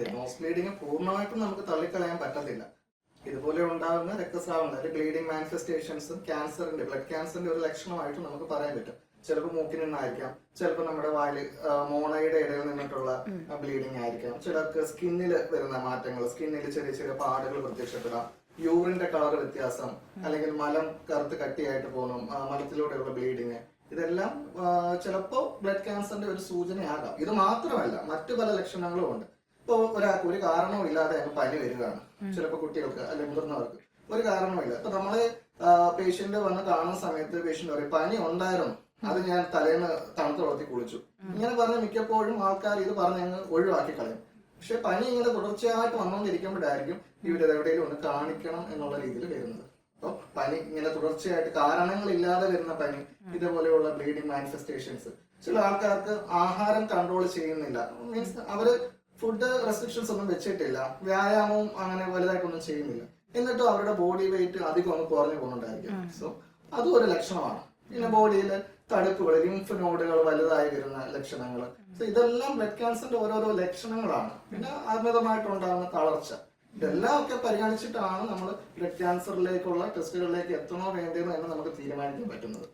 തരും nose bleeding പൂർണമായിട്ടും നമുക്ക് തള്ളിക്കളയാൻ പറ്റത്തില്ല. ഇതുപോലെ ഉണ്ടാകുന്ന രക്തസ്രാവം അതായത് ബ്ലീഡിങ് മാനിഫെസ്റ്റേഷൻസും ക്യാൻസറിന്റെ ബ്ലഡ് ക്യാൻസറിന്റെ ഒരു ലക്ഷണമായിട്ട് നമുക്ക് പറയാൻ പറ്റും. ചിലപ്പോൾ മൂക്കിൽ നിന്നായിരിക്കാം ചിലപ്പോൾ നമ്മുടെ വായിൽ മോണയുടെ ഇടയിൽ നിന്നിട്ടുള്ള ബ്ലീഡിങ് ആയിരിക്കാം. ചിലർക്ക് സ്കിന്നിൽ വരുന്ന മാറ്റങ്ങൾ സ്കിന്നിൽ ചെറിയ ചെറിയ പാടുകൾ പ്രത്യക്ഷപ്പെടാം. യൂറിന്റെ കളർ വ്യത്യാസം അല്ലെങ്കിൽ മലം കറുത്ത് കട്ടിയായിട്ട് പോകണം മലത്തിലൂടെയുള്ള ബ്ലീഡിങ് ഇതെല്ലാം ചിലപ്പോൾ ബ്ലഡ് ക്യാൻസറിന്റെ ഒരു സൂചനയാകാം. ഇത് മാത്രമല്ല മറ്റു പല ലക്ഷണങ്ങളും ഉണ്ട്. ഇപ്പൊ ഒരാൾക്ക് ഒരു കാരണവും ഇല്ലാതെ അങ്ങ് പനി വരികയാണ്. ചിലപ്പോൾ കുട്ടികൾക്ക് അല്ലെങ്കിൽ മുതിർന്നവർക്ക്. ഒരു കാരണവുമില്ല ഇപ്പൊ നമ്മൾ പേഷ്യന്റ് വന്ന് കാണുന്ന സമയത്ത് പേഷ്യന്റ് പറയും പനി ഉണ്ടായിരുന്നു. അത് ഞാൻ തലേന്ന് തണുത്ത വെള്ളത്തിൽ കുളിച്ചു. ഇങ്ങനെ പറഞ്ഞ മിക്കപ്പോഴും ആൾക്കാർ ഇത് പറഞ്ഞ് അങ്ങ് ഒഴിവാക്കി കളയും. പക്ഷെ പനി ഇങ്ങനെ തുടർച്ചയായിട്ട് വന്നുകൊണ്ടിരിക്കുമ്പോഴായിരിക്കും ഇവരത് എവിടെയെങ്കിലും ഒന്ന് കാണിക്കണം എന്നുള്ള രീതിയിൽ വരുന്നത്. അപ്പൊ പനി ഇങ്ങനെ തുടർച്ചയായിട്ട് കാരണങ്ങളില്ലാതെ വരുന്ന പനി ഇതുപോലെയുള്ള ബ്ലീഡിങ് മാനിഫെസ്റ്റേഷൻസ് ചില ആൾക്കാർക്ക് ആഹാരം കൺട്രോൾ ചെയ്യുന്നില്ല. മീൻസ് അവർ ഫുഡ് റെസ്ട്രിക്ഷൻസ് ഒന്നും വെച്ചിട്ടില്ല. വ്യായാമവും അങ്ങനെ വലുതായിട്ടൊന്നും ചെയ്യുന്നില്ല. എന്നിട്ടും അവരുടെ ബോഡി വെയിറ്റ് അധികം ഒന്ന് കുറഞ്ഞു പോകുന്നുണ്ടായിരിക്കും. സോ അതും ഒരു ലക്ഷണമാണ്. പിന്നെ ബോഡിയിൽ തടുപ്പുകൾ ലിംഫ് നോഡുകൾ വലുതായി വരുന്ന ലക്ഷണങ്ങൾ സോ ഇതെല്ലാം ബ്ലഡ് ക്യാൻസറിന്റെ ഓരോരോ ലക്ഷണങ്ങളാണ്. പിന്നെ അമിതമായിട്ടുണ്ടാകുന്ന തളർച്ച. ഇതെല്ലാം ഒക്കെ പരിഗണിച്ചിട്ടാണ് നമ്മൾ ബ്ലഡ് ക്യാൻസറിലേക്കുള്ള ടെസ്റ്റുകളിലേക്ക് എത്തണോ വേണ്ടതെന്ന് എന്ന് നമുക്ക് തീരുമാനിക്കാൻ പറ്റുന്നത്.